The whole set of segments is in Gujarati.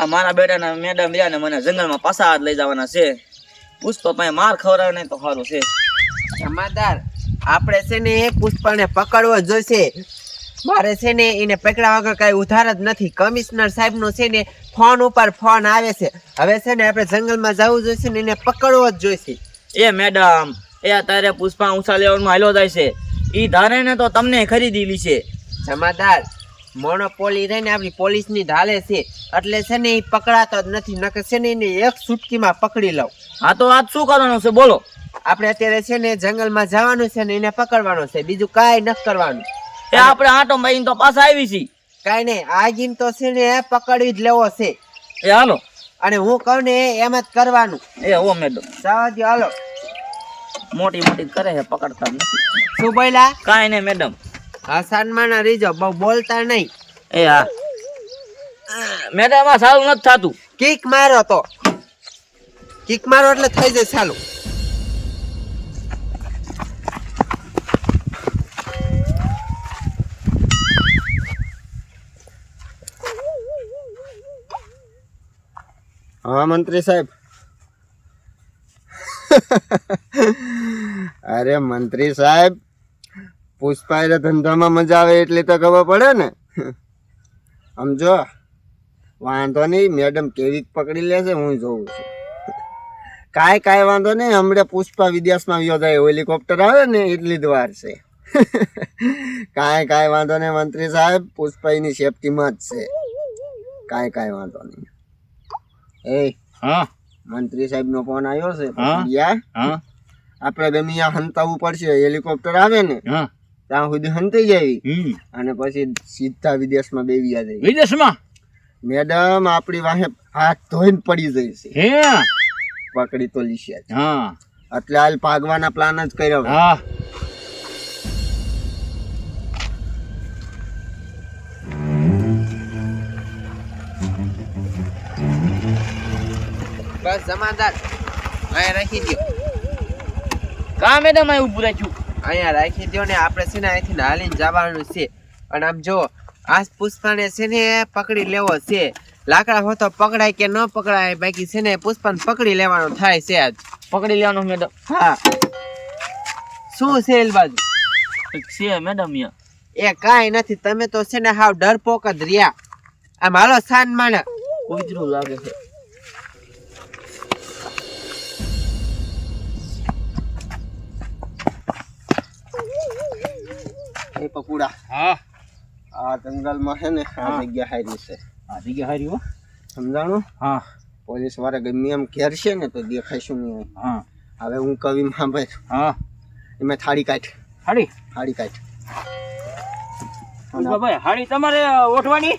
આ મારા બેટાના મેડમ રહ્યા ને મને જંગલમાં પાછા હાથ લઈ જવાના છે. પુષ્પા પાસે માર ખવડાવે નહીં તો સારું છે. જમાદાર આપણે છે ને એ પુષ્પાને પકડવો જોઈશે. મારે છે ને એને પકડ્યા વગર કઈ ઉધાર જ નથી. કમિશનર સાહેબનો છે ને ફોન ઉપર ફોન આવે છે. હવે છે ને આપણે જંગલમાં જવું જોઈશે ને એને પકડવો જ જોઈશે. એ મેડમ એ અત્યારે પુષ્પા ઊંચા લેવાનું હાલ્યો જાય છે. એ ધારે ને તો તમને ખરીદી લી છે. જમાદાર મોનોપોલી રહીને આપણી પોલીસની ઢાલે છે. એટલે છે ને એ પકડાતો જ નથી નકર છે ને એને એક સુટકીમાં પકડી લઉં. હા તો આજ શું કરવાનું છે? બોલો. આપણે અત્યારે છે ને જંગલમાં જવાનું છે ને એને પકડવાનું છે બીજું કાંઈ નથી કરવાનું. એ આપણે આટો મારીને તો પાછા આવી છીએ. કાંઈ નહીં આ ગીમ તો છે ને પકડી જ લેવો છે. એ હાલો. અને હું કહું ને એમ જ કરવાનું. એ હો મેડમ. સાવાજી હાલો. મોટી મોટી કરે છે પકડતા નથી. શું બોલ્યા? કાંઈ નહીં મેડમ. હા ના રીજો બહુ બોલતા નહીં. એ હા. મેડમ આ સારું નથી થતું. કિક મારો તો. કિક મારો એટલે થઈ જાય સારું હા મંત્રી સાહેબ. અરે મંત્રી સાહેબ પુષ્પાએ ધંધામાં મજા આવે એટલી તો ખબર પડે ને. સમજો વાંધો નહીં મેડમ કેવી પકડી લેશે હું જોઉં છું. કાંઈ કાંઈ વાંધો નહીં હમણાં પુષ્પા વિદેશમાં યોજાય હેલિકોપ્ટર આવે ને એટલી જ વાર છે. કાંઈ કાંઈ વાંધો નહીં મંત્રી સાહેબ પુષ્પાઈની સેફટીમાં જ છે. કાંઈ કાંઈ વાંધો નહીં. એ હા. મંત્રી સાહેબ નો ફોન આવ્યો છે. હા? આપણે ગમે મિયા હંતાવું પડશે હેલિકોપ્ટર આવે ને. હા. ત્યાં સુધી હંતાઈ જાય. હમ. અને પછી સીધા વિદેશમાં બેવી જાય વિદેશમાં? મેડમ આપણી વાહે હાથ ધોઈને પડી જઈશ હે? પકડી તો લીશે. હા. એટલે હાલ ભાગવાના પ્લાન જ કર્યો હા. બસ જમાદાર અહીંયા રાખી દો કા મેડમ આ ઉભું રાખ્યું? અહીંયા રાખી દો ને આપણે છે ને અહીંથી હાલીને જવાનું છે. અને આમ જો આ પુષ્પાને છે ને પકડી લેવો છે. લાકડા હો તો પકડાય કે ન પકડાય બાકી છે ને પુષ્પાને પકડી લેવાનું થાય છે આજ. પકડી લેવાનું મેડમ હા. શું છે એલ બાજુ? છે મેડમ એ કાંઈ નથી તમે તો છે ને હાવ ડરપોક જ રહ્યા. આમ હાલો સાન માણે ઉજરું લાગે છે. એ પકુડા. હા. આ જંગલમાં છે ને આ જગ્યા હારી છે. આ જગ્યા હારી હો. સમજાણો? હા. પોલીસવાળા ગમે એમ ઘેર છે ને તો દેખાઈશું નહીં હા. હવે હું કવિ માં ભાઈ. હા. એમાં થાળી કાઢ. થાળી થાળી કાઢ. ભાઈ હાડી તમારે ઓઠવાની?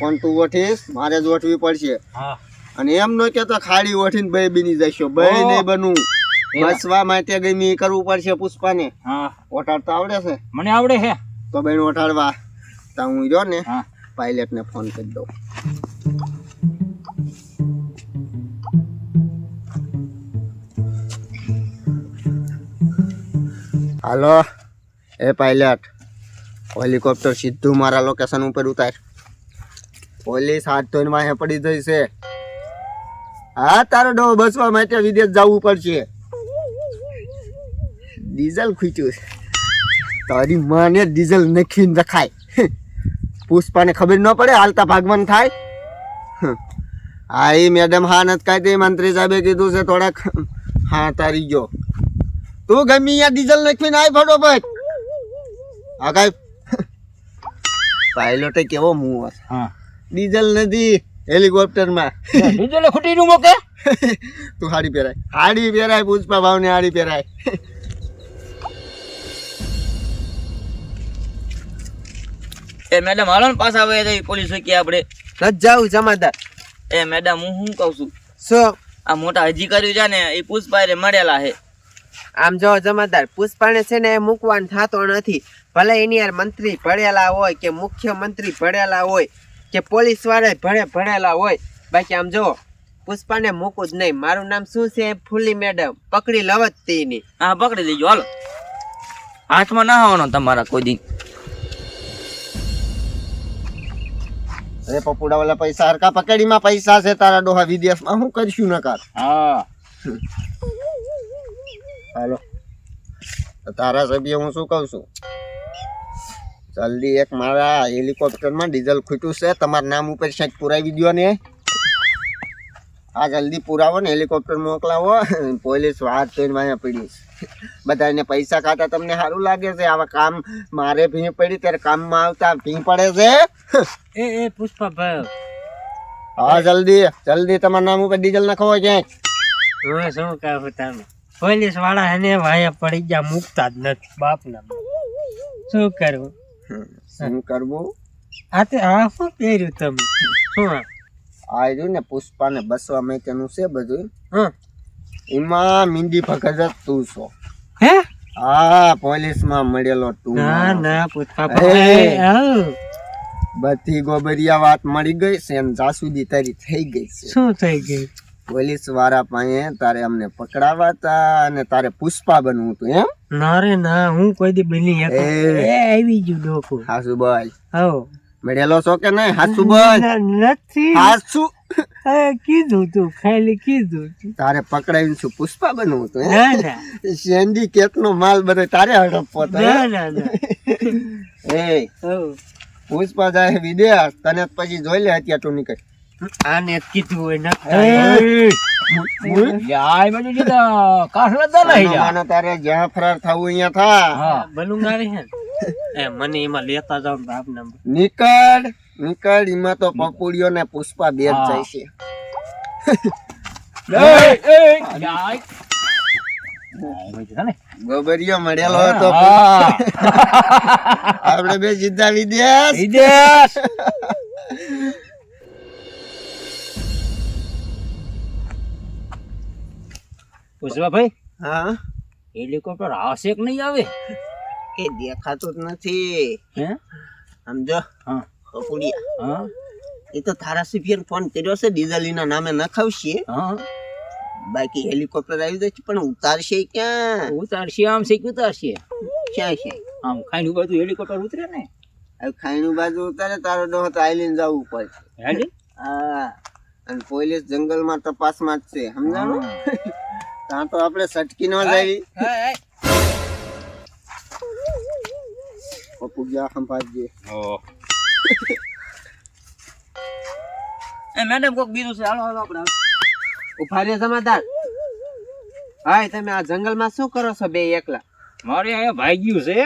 પણ તું ઓઠીશ? મારે જ ઓઠવી પડશે. હા. અને એમ ન કેતો ખાડી ઓઠીને બે બીની જશો બે. નહીં બનવું. બસવા માટે ગમી કરવું પડશે પુષ્પાને. હા. ઓટાડતા આવડે છે? મને આવડે છે તો બેન ઓટાડવા. તો હું જો ને પાયલટ પાયલટને ફોન કરી દઉં. હાલો. એ પાયલટ. હેલિકોપ્ટર સીધું મારા લોકેશન ઉપર ઉતાર. પોલીસ હાથ ધોઈને વાહે પડી જઈ છે હા તારો ડો બસવા માટે વિદેશ જવું પડશે. ડીઝલ ખૂચ્યું છે. તારી માને ડીઝલ નખીને રખાય. પુષ્પાને ખબર ન પડે હાલતા ભાગવાન થાય. હા. એ મેડમ હા નથી કાઢી મંત્રી સાહેબે કીધું છે થોડાક. હા તારી ગયો તું ગમી અહીંયા ડીઝલ નખીને આય ફટોફટ. હા કાંઈ. પાયલોટે કેવો મું હા. ડીઝલ નથી હેલિકોપ્ટરમાં ડીઝલ ખૂટી નું મોકે તું હાડી પહેરાય. હાડી પહેરાય પુષ્પા ભાવને હાડી પહેરાય. એ મેડમ હાલો ને પાછા આવે પોલીસ કે આપણે. નથી જાવું જમાદાર. એ મેડમ હું શું કહું છું? શું? આ મોટા અધિકારીઓ છે ને એ પુષ્પાએ મળેલા છે. આમ જો જમાદાર પુષ્પાને છે ને મૂકવાનું થતો નથી. ભલે એની યાર મંત્રી ભળેલા હોય કે મુખ્યમંત્રી ભળેલા હોય કે પોલીસવાળા ભણે ભણેલા હોય. બાકી આમ જો પુષ્પાને મૂકું જ નહીં. મારું નામ શું છે ફૂલી મેડમ પકડી લવત તેની હા પકડી લેજો હાલો. હાથમાં ના આવવાનો તમારા કોઈ દી. અરે પપુડા વાળા પૈસા હરકા પકડીમાં પૈસા છે તારા ડોહા વિદેશમાં. હું કરશું કર હા. હાલો. તારા સભ્ય હું શું કહું છું? જલ્દી એક મારા હેલિકોપ્ટરમાં ડીઝલ ખૂટ્યું છે. તમારા નામ ઉપર સાહેબ પુરાવી દો ને. હા જલ્દી પુરાવો ને હેલિકોપ્ટર મોકલાવો. પોલીસ વાત થઈને વાયા પડી બધાને પૈસા ખાતા તમને સારું લાગે છે? આવા કામ મારે ભીં પડી ત્યારે કામમાં આવતા ભીં પડે છે? એ એ પુષ્પા ભાઈ. હા જલ્દી જલ્દી તમારા નામ ઉપર ડીઝલ નાખો ક્યાંક હું શું કહું તમે? પોલીસવાળા એને ભાઈ પડી ગયા મૂકતા જ નથી બાપના શું કરવું? શું કરવું? આ તે આ શું પહેર્યું તમે? શું આ? રહ્યું ને પુષ્પાને બસવા માટેનું છે બધું. હં. એમાં મિંદી ભગત જ તું છો. હે? હા પોલીસમાં મળેલો તું ના ના એ. બધી ગોબરિયા વાત મળી ગઈ છે અને જાસૂદી તારી થઈ ગઈ છે. શું થઈ ગઈ? પોલીસવાળા પાસે તારે અમને પકડાવા હતા અને તારે પુષ્પા બનવું હતું એમ? ના રે ના હું કોઈ દી બની એ. આવી ગયું ડોકો. હાસુ બોલ હો મળેલો છો કે નહીં હાસુ બોલ નથી. હાસુ. કીધું તું ખાલી કીધું તું. તારે પકડાવીને છું પુષ્પા બનવું હતું ના ના. સેન્ડી કેટનો માલ બધો તારે હડપવો હતો ના ના ના. એ. આવો. પુષ્પા જાય વિદેશ તને પછી જોઈ લે અત્યારે તું નીકળ આને કીધું હોય ના તારે જ્યાં ફરાર થવું અહીંયા થા હા બલુંગા રે હે? એ મને એમાં લેતા જાવ બાપ નીકળ નીકળ એમાં તો પપુડીઓ ને પુષ્પા બે જ જાય છે એ એ જાય ગોબરિયો મળેલો હતો. આપણે બે સીધા વિદેશ. વિદેશ. પૂછવા ભાઈ હા? હેલિકોપ્ટર આવશે કે નહીં આવે? એ દેખાતું જ નથી. હે? સમજો હા. પપુડિયા હા. એ તો ધારાસભ્ય ફોન કર્યો છે ડીઝલીના નામે નખાવશે. હા. બાકી હેલિકોપ્ટર આવી જશે પણ ઉતારશે ક્યાં? ઉતારશે આમ છે કે ઉતારશે. ક્યાં છે? આમ ખાઈને બાજુ હેલિકોપ્ટર ઉતરે ને? હવે ખાઈનું બાજુ ઉતારે તારો ડોહો તો આઈલીન જવું પડશે. હેલી? હા. અને પોલીસ જંગલમાં તપાસમાં જ છે સમજાણું? ત્યાં તો આપણે સટકી ન જાવી. પપ્પુ ગયા સંભાળજે. એ મેડમ કોક બીજું છે હાલો હાલો આપણે ઊભા રે સમાધાન. હાય તમે આ જંગલમાં શું કરો છો બે એકલા? મારે અહીંયા ભાગ્યું છે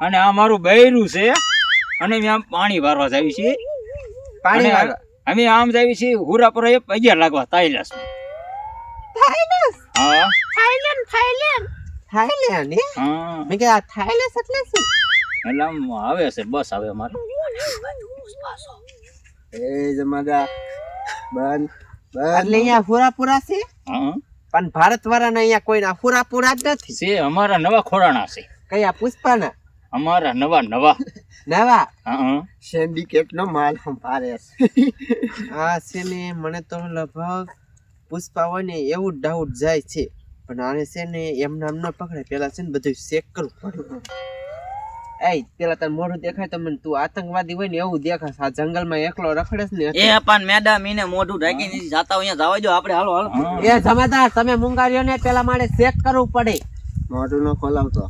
અને આ મારું બૈરું છે અને અમે આમ પાણી ભરવા જાવી છે પાણી અમે આમ જાવી છે હુરા પર અગિયાર લાગવા તાઈલાસ હા. થાઈલેન્ડ હે હા. મેં કે આ થાઈલેન્ડ એટલે શું? એટલે આમ આવે છે બસ આવે મારે એ જમાદાર બંધ. એટલે અહીંયા પૂરાપુરા છે? પણ ભારત વાળાના અહીંયા કોઈના પૂરાપુરા જ નથી? છે અમારા નવા ખોરાણા છે. કયા પુષ્પાના? અમારા નવા નવા. નવા? સિન્ડિકેટ નો માલ સંભાળે છે. આ છે ને મને તો લગભગ પુષ્પા હોય ને એવું ડાઉટ જાય છે. પણ આને છે ને એમ નામ ન પકડે પેલા છે ને બધું ચેક કરવું પડે. એ પેલા તને મોઢું દેખાય તો મને તું આતંકવાદી હોય ને એવું દેખાસ આ જંગલમાં એકલો રખડેસ ને એ પણ મેડમ મોઢું ઢાંકી નથી જાતા અહીંયા જવા દો આપણે હાલો હાલો. એ જમાદાર તમે મુંગારીઓ ને પેલા મારે ચેક કરવું પડે. મોઢું નો ખોલાવતો.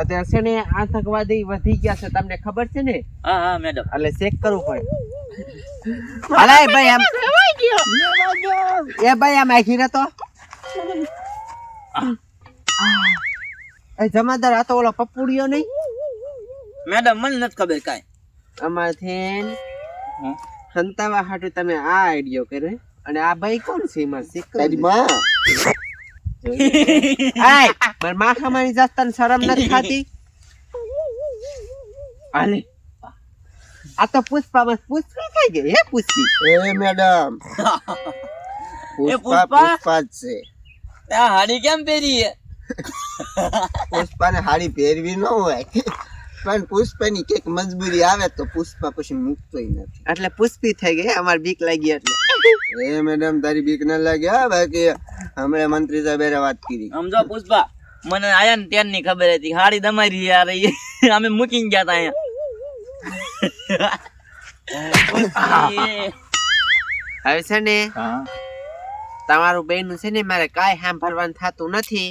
અત્યારે છે ને આતંકવાદી વધી ગયા છે તમને ખબર છે ને? હા હા મેડમ એટલે ચેક કરવું પડે. અલા એ ભાઈ આમ એ ભાઈ આમ આખી રહેતો એ જમાદાર આ તો ઓલો પપુડિયો નહીં? મેડમ મને નથી ખબર કાંઈ. અમારથી સંતાવા હંતાવા હાટુ તમે આ આઈડિયો કર્યો અને આ ભાઈ કોણ છે એમાં? તારી માં. આય માર માખા જાત તને શરમ નથી ખાતી આલે આ તો પુષ્પા બસ પુષ્પી થઈ ગઈ હે પુષ્પી? એ મેડમ. પુષ્પા પુષ્પા? છે. આ હાડી કેમ પહેરી પુષ્પાને હાડી પહેરવી ન હોય. પણ પુષ્પાની કંઈક મજબૂરી આવે તો પુષ્પા પછી મૂકતોય નથી. એટલે પુષ્પી થઈ ગઈ અમાર બીક લાગી એટલે. એ મેડમ તારી બીક ન લાગ્યા બાકી હમણાં મંત્રી સાહેબે વાત કરી. સમજો પુષ્પા મને આયા ને ત્યારની ખબર હતી. હાડી તમારી યાર અમે મૂકીને ગયા તા અહીંયા. હવે છે ને? હા. તમારું બેન છે ને મારે કાંઈ સાંભળવાનું થતું નથી.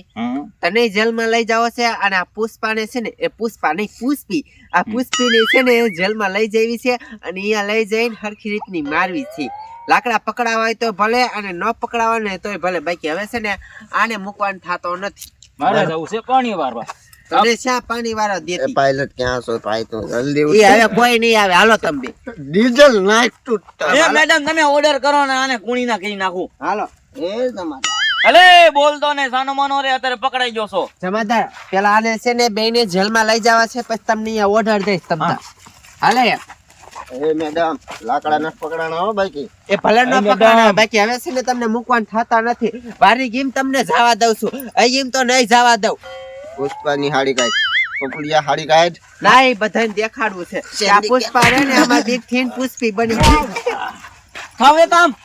તને જેલમાં લઈ જાવ છે અને આ પુષ્પાને છે ને એ પુષ્પા નહીં પુષ્પી. આ પુષ્પીને છે ને જેલમાં લઈ જવી છે અને અહીંયા લઈ જઈને હરખી રીતની મારવી છે. લાકડા પકડાવા હોય તો ભલે અને ન પકડાવા ને તોય ભલે. બાકી હવે છે ને આને મૂકવાનું થતો નથી. મારે જવું છે પાણી વારવા. તને શા પાણી વાળો દેતી? પાયલટ ક્યાં છો ભાઈ તું? જલ્દી એ હવે કોઈ નહીં આવે. હાલો તમે ડીઝલ નાખ તૂટતા એ મેડમ તમે ઓર્ડર કરો ને આને કુણી ના કહી નાખું. હાલો. એ તમારા અલે બોલતો ને સાનો માનો રે અત્યારે પકડાઈ ગયો છો. જમાદાર પેલા આને છે ને બેને જેલમાં લઈ જવા છે પછી તમને અહીંયા ઓર્ડર દઈશ તમને. હાલે? એ મેડમ લાકડા ના પકડાણા હો બાકી. એ ભલે ન અરે બાકી હવે છે ને તમને મૂકવાનું થતા નથી. બારી ગીમ તમને જવા દઉં છું. અહીં તો નહીં જવા દઉં. પુષ્પાની હાડી કાઢ. પકડિયા હાડી કાઢ. ના એ બધાને દેખાડવું છે. આ પુષ્પા રે ને આમાં બીકથી પુષ્પી બની. હવે કામ.